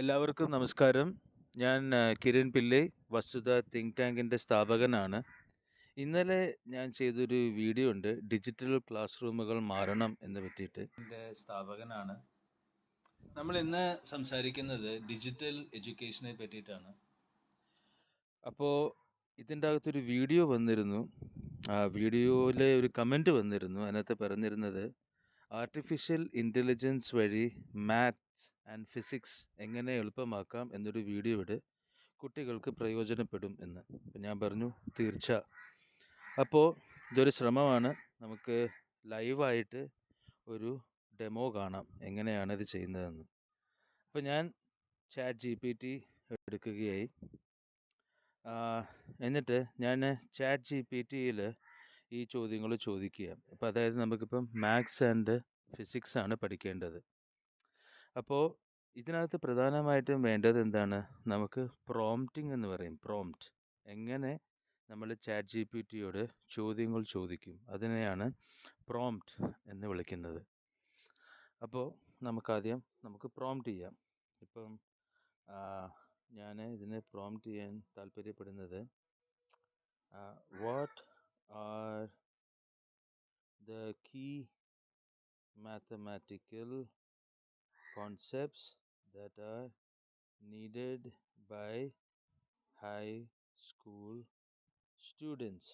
എല്ലാവർക്കും നമസ്കാരം. ഞാൻ കിരൺ പിള്ളെ വസ്തുത തിങ്ക് ടാങ്കിന്റെ സ്ഥാപകനാണ്. ഇന്നലെ ഞാൻ ചെയ്തൊരു വീഡിയോ ഉണ്ട്. ഡിജിറ്റൽ ക്ലാസ് റൂമുകൾ മാറണം എന്ന് പറ്റിയിട്ട്. എന്റെ സ്ഥാപകനാണ്. നമ്മൾ ഇന്ന് സംസാരിക്കുന്നത് ഡിജിറ്റൽ എഡ്യൂക്കേഷനെ പറ്റിയിട്ടാണ്. അപ്പോൾ ഇതിന്റെ അകത്തൊരു വീഡിയോ വന്നിരുന്നു. ആ വീഡിയോയിലെ ഒരു കമന്റ് വന്നിരുന്നു. അതിനകത്ത് പറഞ്ഞിരുന്നത് ആർട്ടിഫിഷ്യൽ ഇന്റലിജൻസ് വഴി മാത്സ് ആൻഡ് ഫിസിക്സ് എങ്ങനെ എളുപ്പമാക്കാം എന്നൊരു വീഡിയോ ഇട് കുട്ടികൾക്ക് പ്രയോജനപ്പെടും എന്ന്. ഞാൻ പറഞ്ഞു തീർച്ച. അപ്പോൾ ഇതൊരു ശ്രമമാണ്. നമുക്ക് ലൈവായിട്ട് ഒരു ഡെമോ കാണാം. എങ്ങനെയാണ് ഇത് ചെയ്യുന്നതെന്ന്. അപ്പോൾ ഞാൻ ചാറ്റ് ജി പി ടി എടുക്കുകയായി. എന്നിട്ട് ഞാൻ ചാറ്റ് ജി പി ടിയിൽ ഈ ചോദ്യങ്ങൾ ചോദിക്കുക. അപ്പോൾ അതായത് നമുക്കിപ്പം മാത്സ് ആൻഡ് ഫിസിക്സ് ആണ് പഠിക്കേണ്ടത്. അപ്പോൾ ഇതിനകത്ത് പ്രധാനമായിട്ടും വേണ്ടത് എന്താണ്? നമുക്ക് പ്രോംപ്റ്റിംഗ് എന്ന് പറയും. പ്രോംപ്റ്റ് എങ്ങനെ നമ്മൾ ചാറ്റ് ജി പി ടിയോട് ചോദ്യങ്ങൾ ചോദിക്കും. അതിനെയാണ് പ്രോംപ്റ്റ് എന്ന് വിളിക്കുന്നത്. അപ്പോൾ നമുക്കാദ്യം നമുക്ക് പ്രോംപ്റ്റ് ചെയ്യാം. ഇപ്പം ഞാൻ ഇതിനെ പ്രോംപ്റ്റ് ചെയ്യാൻ താല്പര്യപ്പെടുന്നത് what are the key mathematical concepts that are needed by high school students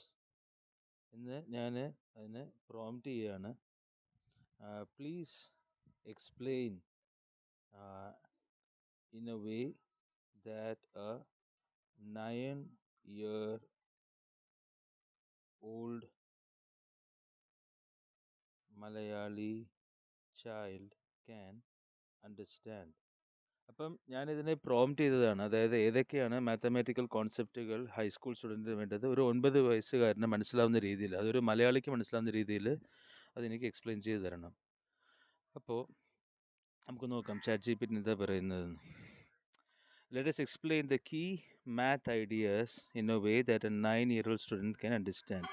എന്ന് ഞാൻ അതിനെ പ്രോംപ്റ്റ് ചെയ്യാണ് please explain in a way that a nine year old Malayali child can understand അപ്പം ഞാനിതിനെ പ്രോംപ്റ്റ് ചെയ്തതാണ്. അതായത് ഏതൊക്കെയാണ് മാത്തമാറ്റിക്കൽ കോൺസെപ്റ്റുകൾ ഹൈസ്കൂൾ സ്റ്റുഡന്റിന് വേണ്ടത്? ഒരു ഒൻപത് വയസ്സുകാരന് മനസ്സിലാവുന്ന രീതിയിൽ അതൊരു മലയാളിക്ക് മനസ്സിലാവുന്ന രീതിയിൽ അതെനിക്ക് എക്സ്പ്ലെയിൻ ചെയ്ത് തരണം. അപ്പോൾ നമുക്ക് നോക്കാം. ചാറ്റ് ജി പി എന്താ പറയുന്നതെന്ന്. Let us explain the key math ideas in a way that a 9 year old student can understand.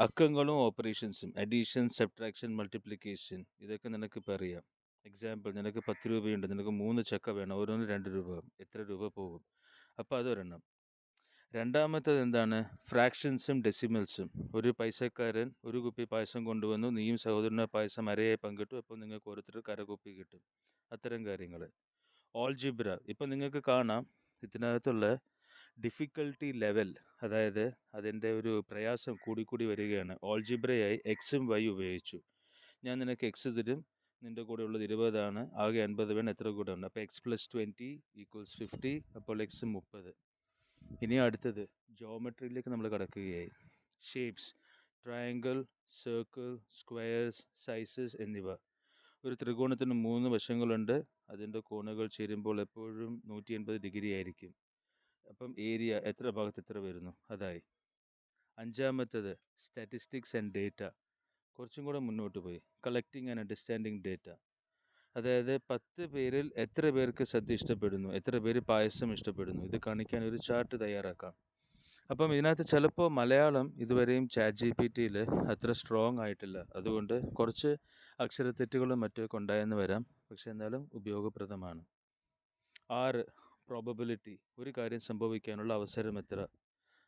അക്കങ്ങളും ഓപ്പറേഷൻസും അഡീഷൻ സബ്ട്രാക്ഷൻ മൾട്ടിപ്ലിക്കേഷൻ ഇതൊക്കെ നിനക്ക് ഇപ്പോൾ അറിയാം. എക്സാമ്പിൾ നിനക്ക് പത്ത് രൂപയുണ്ട് നിനക്ക് മൂന്ന് ചക്ക വേണം ഓരോന്ന് രണ്ട് രൂപ. എത്ര രൂപ പോകും? അപ്പോൾ അതൊരെണ്ണം. രണ്ടാമത്തത് എന്താണ്? ഫ്രാക്ഷൻസും ഡെസിമൽസും ഒരു പൈസക്കാരൻ ഒരു കുപ്പി പായസം കൊണ്ടുവന്നു നീയും സഹോദരനും പായസം അരയായി പങ്കിട്ടു അപ്പോൾ നിങ്ങൾക്ക് ഓരോരുത്തർ കരകുപ്പി കിട്ടും. അത്തരം കാര്യങ്ങൾ ഓൾജിബ്ര ഇപ്പം നിങ്ങൾക്ക് കാണാം ഇതിനകത്തുള്ള ഡിഫിക്കൽട്ടി ലെവൽ അതായത് അതിന്റെ ഒരു പ്രയാസം കൂടിക്കൂടി വരികയാണ്. ഓൾജിബ്രയായി എക്സും വൈ ഉപയോഗിച്ചു. ഞാൻ നിനക്ക് എക്സ് തരും നിന്റെ കൂടെ ഉള്ളത് ഇരുപതാണ് ആകെ അൻപത് വേണം എത്ര കൂടെ ഉണ്ട്? അപ്പോൾ X plus twenty equals fifty അപ്പോൾ എക്സ് മുപ്പത്. ഇനി അടുത്തത് ജോമെട്രിയിലേക്ക് നമ്മൾ കടക്കുകയായി. Shapes triangle circle squares sizes എന്നിവ. ഒരു ത്രികോണത്തിന് മൂന്ന് വശങ്ങളുണ്ട് അതിന്റെ കോണുകൾ ചേരുമ്പോൾ എപ്പോഴും നൂറ്റി എൺപത് ഡിഗ്രി ആയിരിക്കും. അപ്പം ഏരിയ എത്ര ഭാഗത്ത് എത്ര വരുന്നു? അതായി. അഞ്ചാമത്തേത് സ്റ്റാറ്റിസ്റ്റിക്സ് ആൻഡ് ഡേറ്റ. കുറച്ചും കൂടെ മുന്നോട്ട് പോയി. Collecting and understanding data. അതായത് പത്ത് പേരിൽ എത്ര പേർക്ക് സദ്യ ഇഷ്ടപ്പെടുന്നു? എത്ര പേര് പായസം ഇഷ്ടപ്പെടുന്നു? ഇത് കാണിക്കാൻ ഒരു ചാർട്ട് തയ്യാറാക്കാം. അപ്പം ഇതിനകത്ത് ചിലപ്പോൾ മലയാളം ഇതുവരെയും ചാറ്റ് ജി പി ടിയിൽ അത്ര സ്ട്രോങ് ആയിട്ടില്ല. അതുകൊണ്ട് കുറച്ച് അക്ഷരത്തെറ്റുകളും മറ്റൊക്കെ ഉണ്ടായെന്ന് വരാം. പക്ഷെ എന്നാലും ഉപയോഗപ്രദമാണ്. ആറ് പ്രോബബിലിറ്റി ഒരു കാര്യം സംഭവിക്കാനുള്ള അവസരം എത്ര?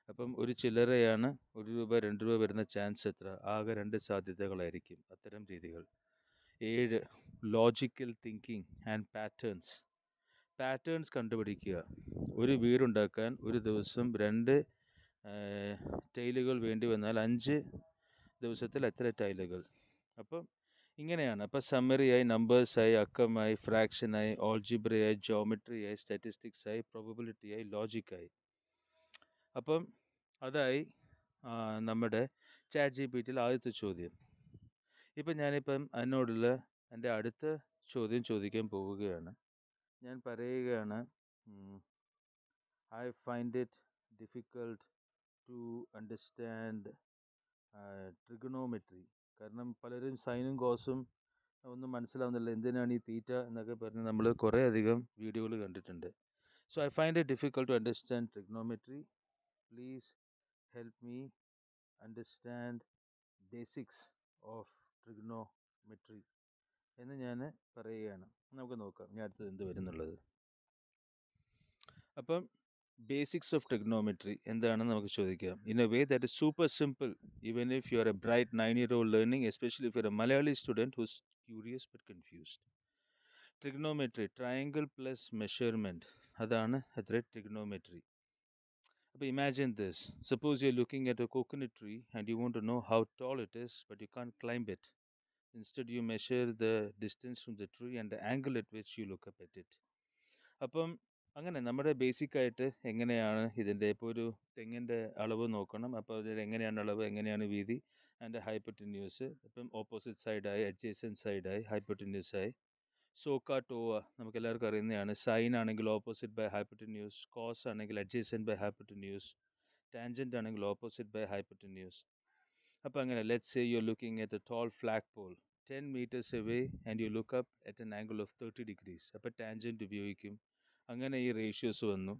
അപ്പം ഒരു ചില്ലറയാണ് ഒരു രൂപ രണ്ട് രൂപ വരുന്ന ചാൻസ് എത്ര? ആകെ രണ്ട് സാധ്യതകളായിരിക്കും അത്തരം രീതികൾ. ഏഴ് logical thinking and patterns patterns കണ്ടുപിടിക്കുക. ഒരു വീടുണ്ടാക്കാൻ ഒരു ദിവസം രണ്ട് ടൈലുകൾ വേണ്ടി വന്നാൽ അഞ്ച് ദിവസത്തിൽ എത്ര ടൈലുകൾ അപ്പം ഇങ്ങനെയാണ്. അപ്പോൾ സമ്മറിയായി നമ്പേഴ്സായി അക്കമായി ഫ്രാക്ഷനായി ഓൾജിബ്രയായി ജോമെട്രിയായി സ്റ്റാറ്റിസ്റ്റിക്സായി പ്രോബബിലിറ്റിയായി ലോജിക്കായി അപ്പം അതായി നമ്മുടെ ചാറ്റ് ജി പി ടിയിൽ ആദ്യത്തെ ചോദ്യം. ഇപ്പം ഞാനിപ്പം എന്നോടുള്ള എന്റെ അടുത്ത ചോദ്യം ചോദിക്കാൻ പോവുകയാണ്. ഞാൻ പറയുകയാണ് I find it difficult to understand trigonometry കാരണം പലരും സൈനും കോസും ഒന്നും മനസ്സിലാവുന്നില്ല. എന്തിനാണ് ഈ തീറ്റ എന്നൊക്കെ പറഞ്ഞ് നമ്മൾ കുറേ അധികം വീഡിയോകൾ കണ്ടിട്ടുണ്ട്. So I find it difficult to understand trigonometry please help me understand basics of trigonometry എന്ന് ഞാൻ പറയുകയാണ്. നമുക്ക് നോക്കാം. ഞാൻ അടുത്തത് എന്ത് വരുന്നുള്ളത്? അപ്പം ബേസിക്സ് ഓഫ് ട്രിഗ്നോമെട്രി എന്താണെന്ന് നമുക്ക് ചോദിക്കാം. In a way that is super simple even if you are a bright nine year old learning especially if you are a Malayali student who's curious but confused trigonometry triangle plus measurement അതാണ് അത്ര trigonometry അപ്പോൾ imagine this suppose you are looking at a coconut tree and you want to know how tall it is but you can't climb it instead you measure the distance from the tree and the angle at which you look up at it അപ്പം അങ്ങനെ നമ്മുടെ basic ആയിട്ട് എങ്ങനെയാണ് ഇതിന്റെ ഇപ്പോൾ ഒരു തെങ്ങിന്റെ അളവ് നോക്കണം. അപ്പോൾ അതിൽ എങ്ങനെയാണ് അളവ് എങ്ങനെയാണ് വീതി? അതിന്റെ ഹൈപ്പറ്റിന്യൂസ് ഇപ്പം ഓപ്പോസിറ്റ് സൈഡായി അഡ്ജസന്റ് സൈഡായി ഹൈപ്പറ്റിന്യൂസായി സോക്ക ടോവ നമുക്ക് എല്ലാവർക്കും അറിയുന്നതാണ്. സൈൻ ആണെങ്കിൽ ഓപ്പോസിറ്റ് ബൈ ഹൈപ്പറ്റിന്യൂസ് കോസ് ആണെങ്കിൽ അഡ്ജസന്റ് ബൈ ഹൈപ്പറ്റിന്യൂസ് ടാൻജന്റ് ആണെങ്കിൽ ഓപ്പോസിറ്റ് ബൈ ഹൈപ്പറ്റിന്യൂസ് അപ്പോൾ അങ്ങനെ let's say you looking at a tall flag pole ten metres away and you look up at an angle of thirty degrees അപ്പോൾ tangent ഉപയോഗിക്കും. അങ്ങനെ ഈ ratios വന്നു.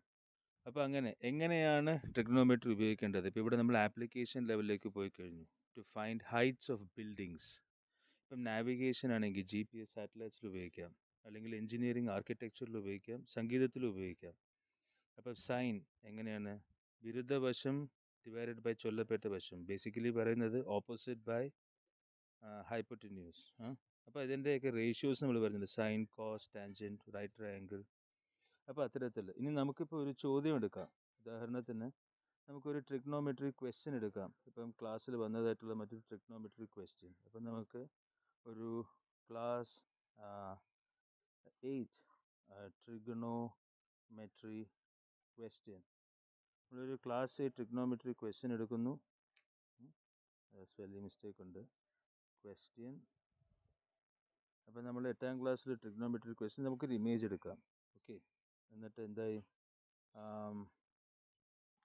അപ്പോൾ അങ്ങനെ എങ്ങനെയാണ് ട്രിഗ്നോമെട്രി ഉപയോഗിക്കേണ്ടത്? ഇപ്പോൾ ഇവിടെ നമ്മൾ ആപ്ലിക്കേഷൻ ലെവലിലേക്ക് പോയി കഴിഞ്ഞു. To find heights of buildings ഇപ്പം നാവിഗേഷൻ ആണെങ്കിൽ ജി പി എസ് സാറ്റലൈറ്റ്സിൽ ഉപയോഗിക്കാം. അല്ലെങ്കിൽ എഞ്ചിനീയറിംഗ് ആർക്കിടെക്ചറിൽ ഉപയോഗിക്കാം. സംഗീതത്തിൽ ഉപയോഗിക്കാം. അപ്പോൾ സൈൻ എങ്ങനെയാണ്? വിരുദ്ധവശം ഡിവൈഡഡ് ബൈ ചൊല്ലപ്പെട്ട വശം. ബേസിക്കലി പറയുന്നത് ഓപ്പോസിറ്റ് ബൈ ഹൈപ്പോട്ടിന്യൂസ് അപ്പോൾ ഇതിന്റെയൊക്കെ റേഷ്യോസ് നമ്മൾ പറയുന്നത് sine cos tangent right triangle അപ്പോൾ അത്തരത്തിൽ ഇനി നമുക്കിപ്പോൾ ഒരു ചോദ്യം എടുക്കാം. ഉദാഹരണത്തിന് നമുക്കൊരു ട്രിഗ്നോമെട്രി ക്വസ്റ്റ്യൻ എടുക്കാം. ഇപ്പം ക്ലാസ്സിൽ വന്നതായിട്ടുള്ള മറ്റൊരു ട്രിഗ്നോമെട്രി ക്വസ്റ്റ്യൻ അപ്പം നമുക്ക് ഒരു ക്ലാസ് എയ്റ്റ് ട്രിഗ്നോമെട്രി ക്വസ്റ്റ്യൻ നമ്മളൊരു ക്ലാസ് എയ്റ്റ് ട്രിഗ്നോമെട്രി ക്വസ്റ്റ്യൻ എടുക്കുന്നു. സ്പെല്ലിംഗ് മിസ്റ്റേക്ക് ഉണ്ട്. ക്വസ്റ്റ്യൻ അപ്പം നമ്മൾ എട്ടാം ക്ലാസ്സിൽ ട്രിഗ്നോമെട്രി ക്വസ്റ്റ്യൻ നമുക്കൊരു ഇമേജ് എടുക്കാം. ഓക്കെ എന്നിട്ട് എന്തായി?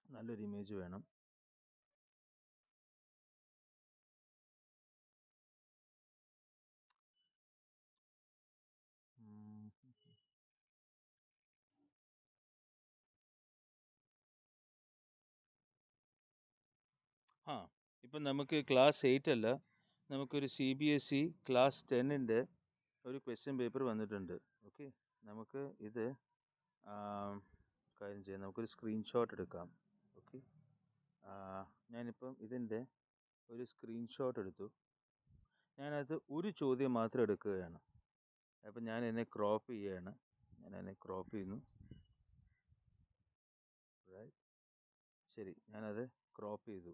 നല്ലൊരു ഇമേജ് വേണം. ആ ഇപ്പം നമുക്ക് ക്ലാസ് എയ്റ്റ് അല്ല. നമുക്കൊരു C B S E class ടെന്നിന്റെ ഒരു ക്വസ്റ്റ്യൻ പേപ്പർ വന്നിട്ടുണ്ട്. ഓക്കെ നമുക്ക് ഇത് കാര്യം ചെയ്യാം. നമുക്കൊരു സ്ക്രീൻഷോട്ട് എടുക്കാം. ഓക്കെ ഞാനിപ്പം ഇതിന്റെ ഒരു സ്ക്രീൻഷോട്ട് എടുത്തു. ഞാനത് ഒരു ചോദ്യം മാത്രം എടുക്കുകയാണ്. അപ്പം ഞാൻ എന്നെ ക്രോപ്പ് ചെയ്യുകയാണ് ഞാൻ എന്നെ ക്രോപ്പ് ചെയ്യുന്നു ശരി. ഞാനത് ക്രോപ്പ് ചെയ്തു.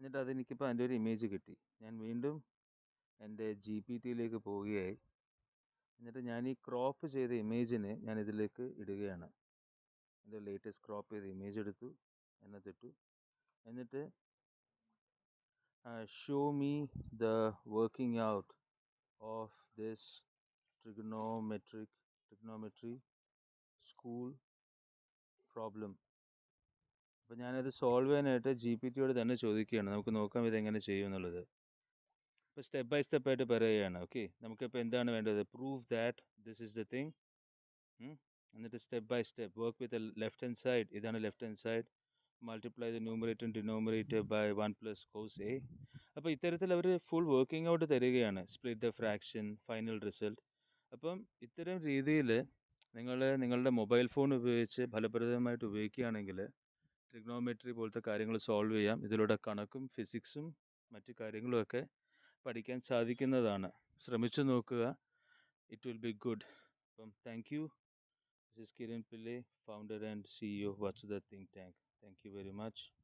എന്നിട്ട് അതെനിക്കിപ്പോൾ അതിന്റെ ഒരു ഇമേജ് കിട്ടി. ഞാൻ വീണ്ടും എന്റെ ജി പി ടിയിലേക്ക് പോവുകയായി. എന്നിട്ട് ഞാൻ ഈ ക്രോപ്പ് ചെയ്ത ഇമേജിനെ ഞാൻ ഇതിലേക്ക് ഇടുകയാണ്. എന്റെ ലേറ്റസ്റ്റ് ക്രോപ്പ് ചെയ്ത ഇമേജ് എടുത്തു എന്നതിട്ടു എന്നിട്ട് show me the working out of this trigonometric trigonometry school problem അപ്പോൾ ഞാനത് സോൾവ് ചെയ്യാനായിട്ട് ജി പി ടിയോട് തന്നെ ചോദിക്കുകയാണ്. നമുക്ക് നോക്കാം ഇതെങ്ങനെ ചെയ്യും എന്നുള്ളത് ഇപ്പോൾ സ്റ്റെപ്പ് ബൈ സ്റ്റെപ്പ് ആയിട്ട് പറയുകയാണ്. ഓക്കെ നമുക്കിപ്പോൾ എന്താണ് വേണ്ടത്? Prove that this is the thing എന്നിട്ട് step by step work with left hand side ഇതാണ് left hand side multiply the numerator denominator by one plus cos A അപ്പോൾ ഇത്തരത്തിൽ അവർ ഫുൾ വർക്കിംഗ് ഔട്ട് തരികയാണ്. Split the fraction final result അപ്പം ഇത്തരം രീതിയിൽ നിങ്ങൾ നിങ്ങളുടെ മൊബൈൽ ഫോൺ ഉപയോഗിച്ച് ഫലപ്രദമായിട്ട് ഉപയോഗിക്കുകയാണെങ്കിൽ ട്രിഗ്നോമെട്രി പോലത്തെ കാര്യങ്ങൾ സോൾവ് ചെയ്യാം. ഇതിലൂടെ കണക്കും ഫിസിക്സും മറ്റു കാര്യങ്ങളുമൊക്കെ പഠിക്കാൻ സാധിക്കുന്നതാണ്. ശ്രമിച്ചു നോക്കുക. ഇറ്റ് വിൽ ബി ഗുഡ് അപ്പം thank you this is Kiran Pillai founder and CEO watch the think tank thank you very much